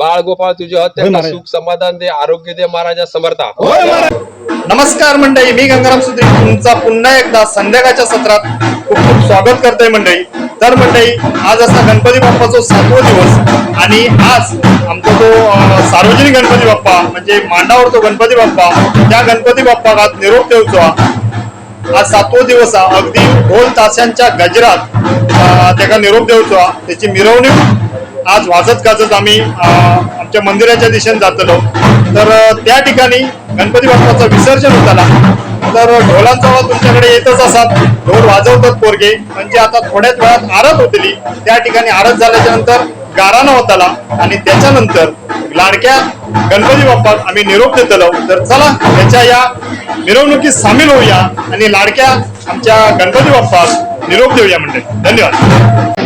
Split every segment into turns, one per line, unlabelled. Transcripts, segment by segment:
बाळ गोपाळ तुझ्या त्यांना सुख समाधान दे आरोग्य दे महाराजा समर्था.
नमस्कार मंडळी मी गंगाराम सुद्री. तुमचा पुन्हा एकदा संध्याकाळच्या सत्रात खूप खूप स्वागत करतोय मंडळी. तर मंडळी आज असा गणपती बाप्पाचा सातवा दिवस आणि आज आमचा जो सार्वजनिक गणपती बाप्पा म्हणजे मांडावर तो गणपती बाप्पा त्या गणपती बाप्पाक आज निरोप देऊचो आज सातवो दिवस हा. अगदी ढोल ताशांच्या गजरात त्याला निरोप देऊचो. त्याची मिरवणूक आज वाजत गाजत आम्ही अं, आमच्या मंदिराच्या दिशेने जातलो. तर त्या ठिकाणी गणपती बाप्पाचं विसर्जन होताला तर ढोलांचा आवाज तुमच्याकडे येतच असतात ढोल वाजवतात पोरगे म्हणजे आता थोड्याच वेळात आरत होतली. त्या ठिकाणी आरत झाल्याच्यानंतर गाराणा होताला आणि त्याच्यानंतर लाडक्या गणपती बाप्पा आम्ही निरोप देतलो. तर चला त्याच्या या मिरवणुकीत सामील होऊया आणि लाडक्या आमच्या गणपती बाप्पास निरोप देऊया म्हणजे धन्यवाद.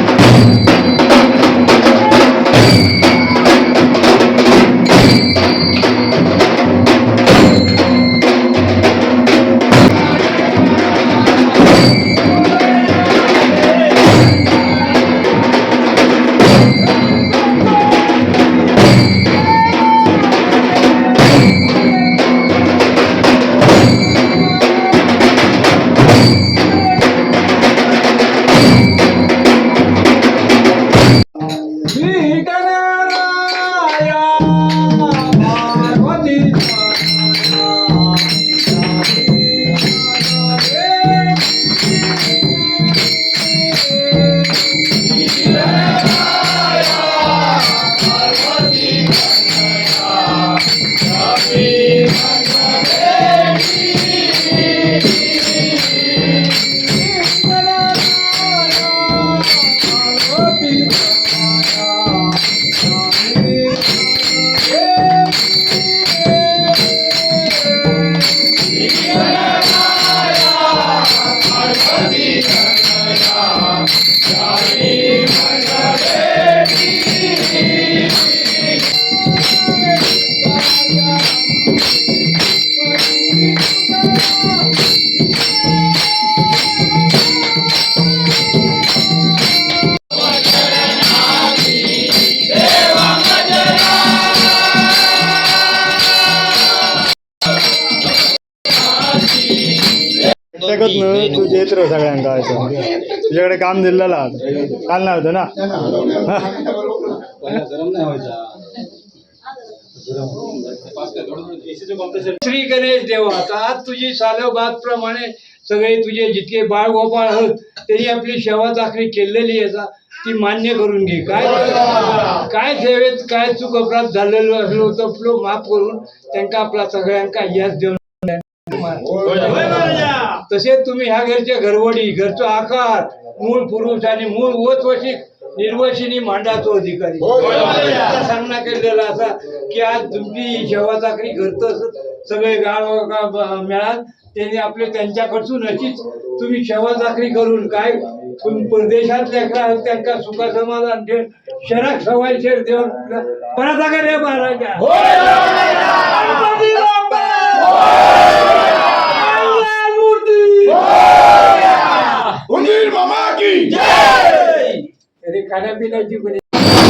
त्याच्यात तू देत राह सगळ्यांका तुझ्याकडे काम दिलेलं काल नाही होतं ना?
श्री गणेश देवा आता आज तुझी सालोबाद प्रमाणे सगळे तुझे जितके बाळ गोपाळ आहोत त्यांनी आपली सेवा दाखली केलेली आहे ती मान्य करून घे. काय काय सेवेत काय चूक अपराध झालेलो असलो तर माफ करून त्यांना आपला सगळ्यांका यश देऊन तसेच तुम्ही ह्या घरच्या घरवडी घरचा आकार मूळ पुरुष आणि मूळ वचवशिक निर्वशिनी मांडाचो अधिकारी. सांगणं केलेला असा की आज तुमची सेवा चाकरी करत सगळे गाव गाव मिळाल त्यांनी आपले त्यांच्याकडसून अशीच तुम्ही सेवा चाकरी करून काय परदेशात त्यांना सुख समाधान ठेव शरक सवाय शेर देऊन परत रे महाराजा. अरे खाण्यापिण्याची पण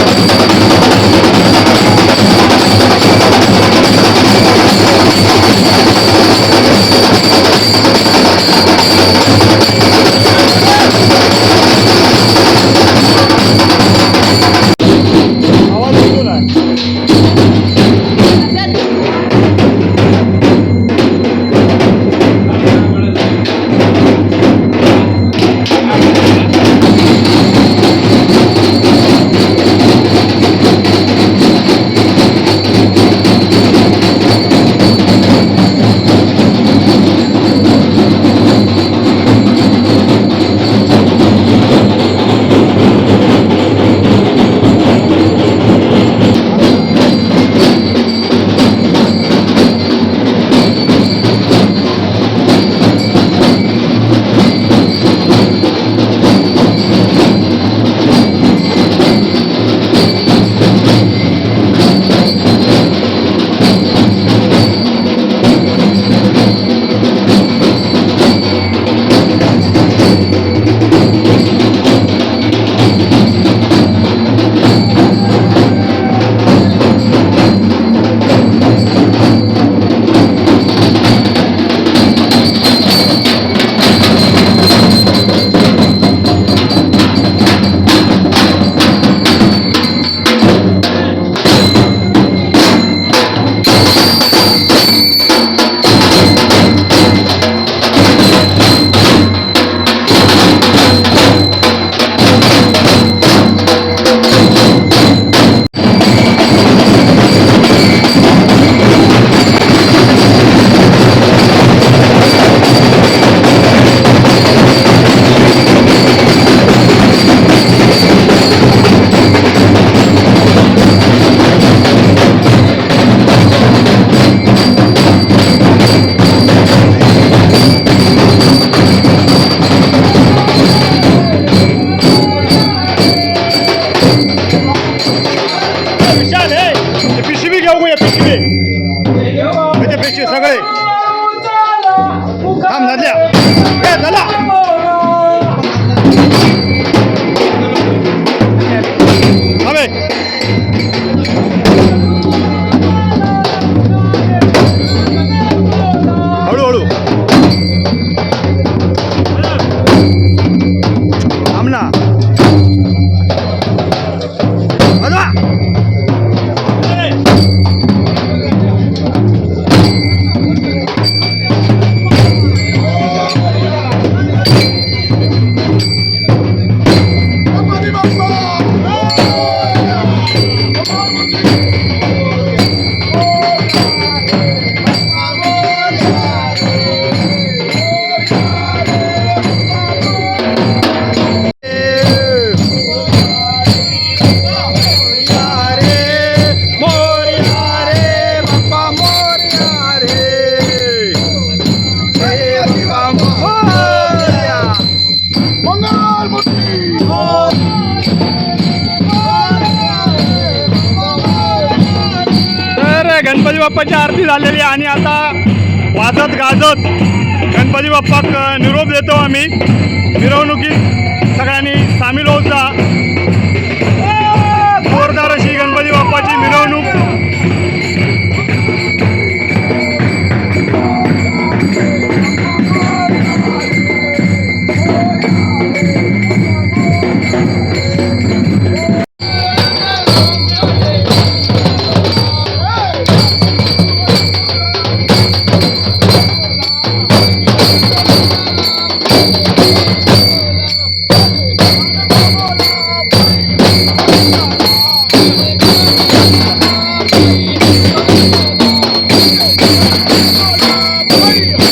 बाप्पाची झालेली आहे आणि आता वाजत गाजत गणपती बाप्पा निरोप देतो आम्ही. मिरवणुकीत Yeah.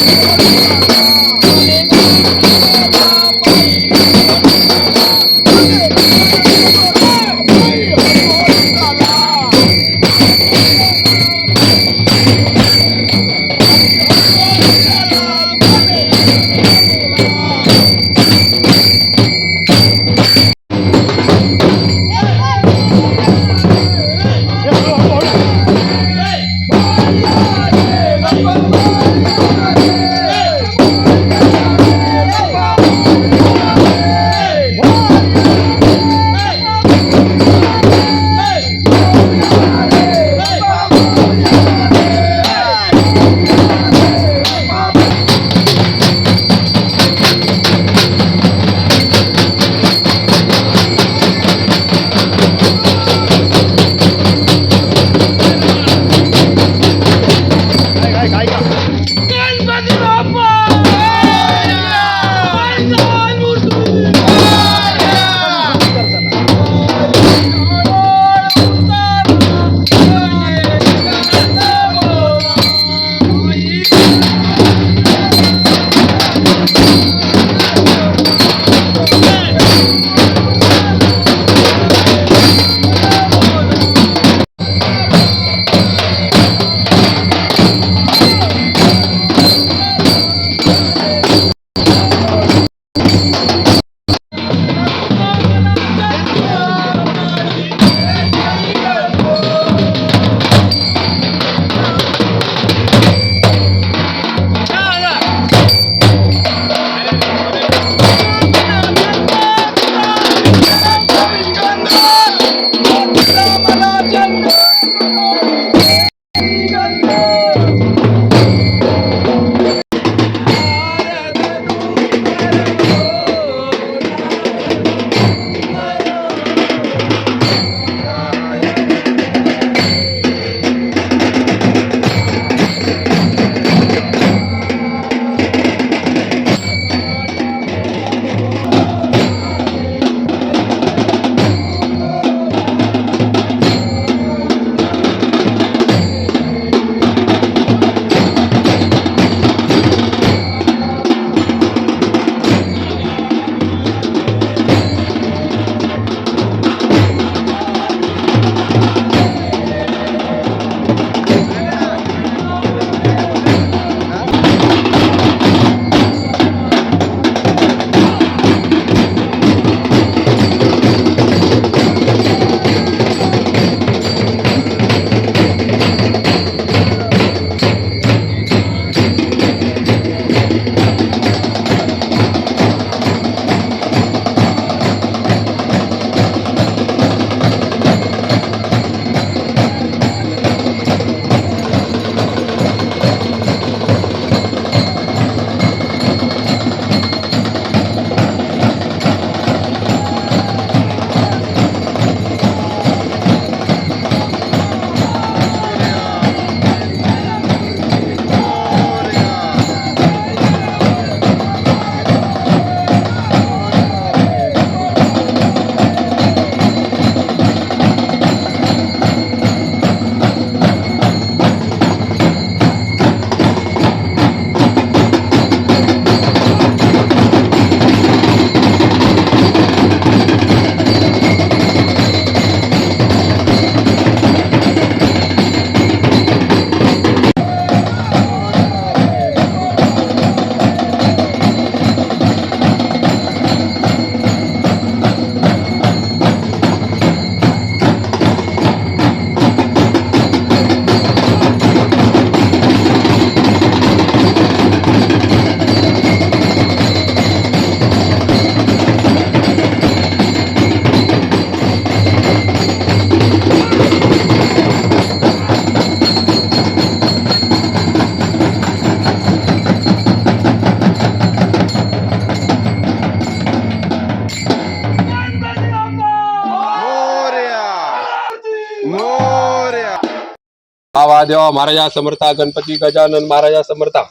भावा देवा महाराजा समर्था गणपती गजानन महाराजा समर्था.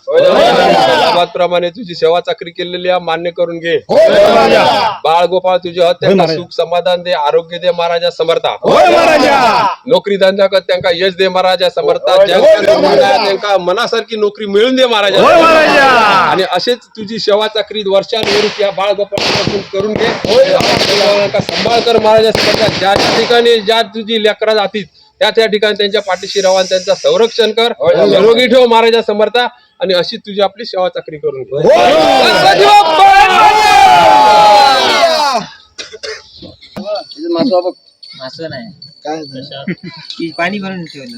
प्रमाणे तुझी सेवा चाकरी केलेली आहे, मान्य करून घे. बाळ गोपाळ तुझे हत त्यांना सुख समाधान दे आरोग्य दे महाराजा समर्था. नोकरी धंदा कर त्यांना यश दे महाराजा समर्था. त्यांना मनासारखी नोकरी मिळून दे महाराजा आणि असेच तुझी सेवा चाकरी वर्षानुवर्ष या बाळ गोपाळापासून करून घे. सांभाळ कर महाराजा समर्था. ज्या ज्या ठिकाणी ज्या तुझी लेकरा जातील त्या त्या ठिकाणी त्यांच्या पाठीशी राहा आणि त्यांचं संरक्षण कर. निरोगी ठेव महाराजा समर्था. आणि अशी तुझी आपली सेवा चाकरी करून घे. गणपती बाप्पा!
असं नाही. ती पाणी भरून ठेवलं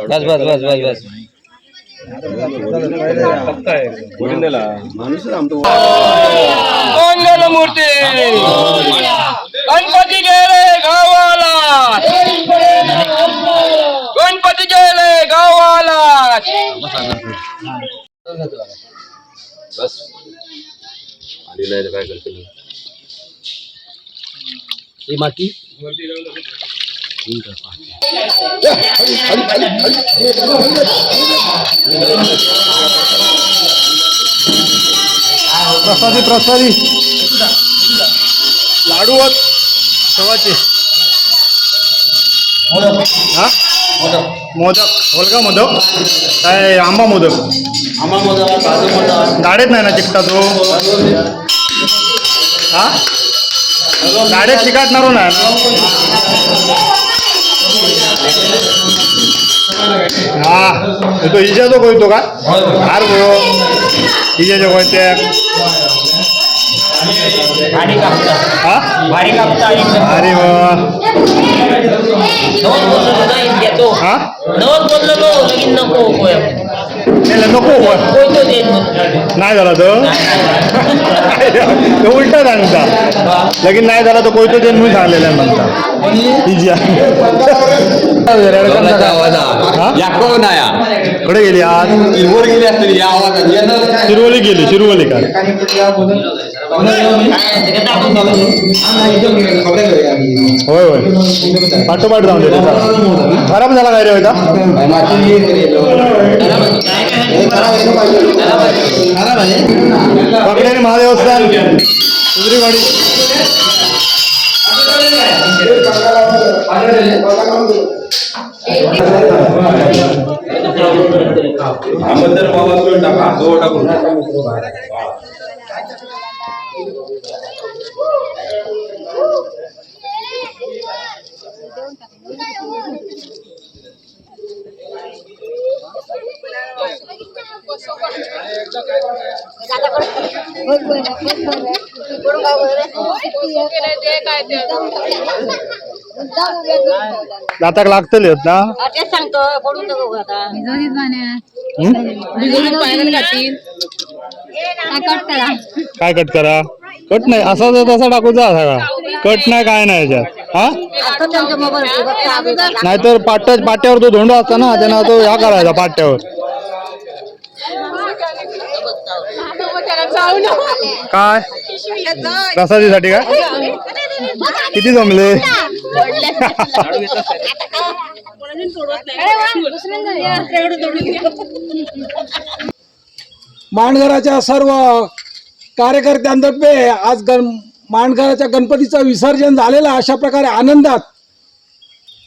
बस बस बस बस बस.
मंगलमूर्ती गणपती गेले गावाला. गणपती गेले गावाला.
बस. आणि नाही तर काय करतील
प्रसादी प्रसादी. लाडू आहोत सवाचे हा? मोदक. होलका मोदक. काय आंबा मोदक. गाडेत नाही ना चिकटा तो? हा? गाडेत चिकटणार नाही ना? हा तो हिजाचो कोयतो का? हार गो हिजाचो कोयत्याक
भारी कापता.
हा?
भारी कापता
अरे वा.
नवत बोललो ना घेतो
हा?
नवत बोललो नो लगीन नको होय.
नाही नको
दे
नाही झाला तो. तो उलटा सांगता. लगीन नाही झाला तर कोयतो देन म्हणून सांगलेला म्हणता. इजा हा? कुठे गेली आज? शिरवली गेली शिरवली का होय होय. पाठोपाठ जाऊन खराब झाला काय रे होता పక్కడేని మహాదేవస్థాన్ కుదిరివాడి అంబేద్కర్ బాబా చూడండి అక్కడ అదో ఒకటి दाताक लागतले ना?
तेच सांगतो आता
काय कट करा? कट नाही असा जर तसा टाकू जा सगळा. कट नाही काय नाही नाहीतर पाट्या पाट्यावर तो धोंडा असता ना त्यांना तो ह्या करायचा पाट्यावर. काय? प्रसादीसाठी काय किती जमले?
मांडघराच्या सर्व कार्यकर्त्यांतर्फे आज गण मांडघराच्या गणपतीचं विसर्जन झालेलं. अशा प्रकारे आनंदात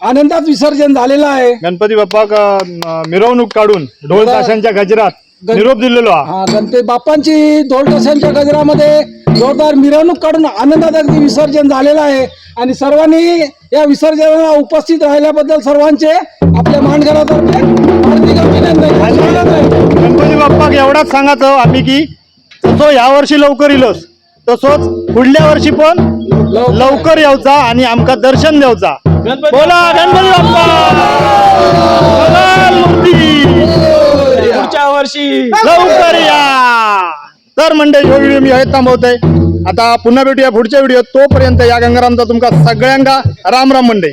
आनंदात विसर्जन झालेलं आहे.
गणपती बाप्पाक अं, मिरवणूक काढून ढोल ताशांच्या गजरात निरोप दिलेलो हा.
हा गणपती बाप्पांची ढोलटसांच्या गजरामध्ये जोरदार मिरवणूक काढून आनंदात अगदी विसर्जन झालेलं आहे. आणि सर्वांनी या विसर्जनाला उपस्थित राहिल्याबद्दल सर्वांचे आपल्या मांडघरातर्फे हार्दिक अभिनंदन. आहे.
गणपती बाप्पाक एवढाच सांगायचं आम्ही की तसो ह्या वर्षी लवकर येलोस तसोच पुढल्या वर्षी पण लवकर. यावचा आणि आमका दर्शन द्यावचा बोला गणपती बाप्पा. मूर्ती.
वर्षी.
लवकर या. तर मंडळी ह्यो व्हिडिओ मी हेच थांबवतोय. आता पुन्हा भेटूया पुढच्या व्हिडिओ तोपर्यंत या गंगारामचा तुमका सगळ्यांका राम राम मंडळी.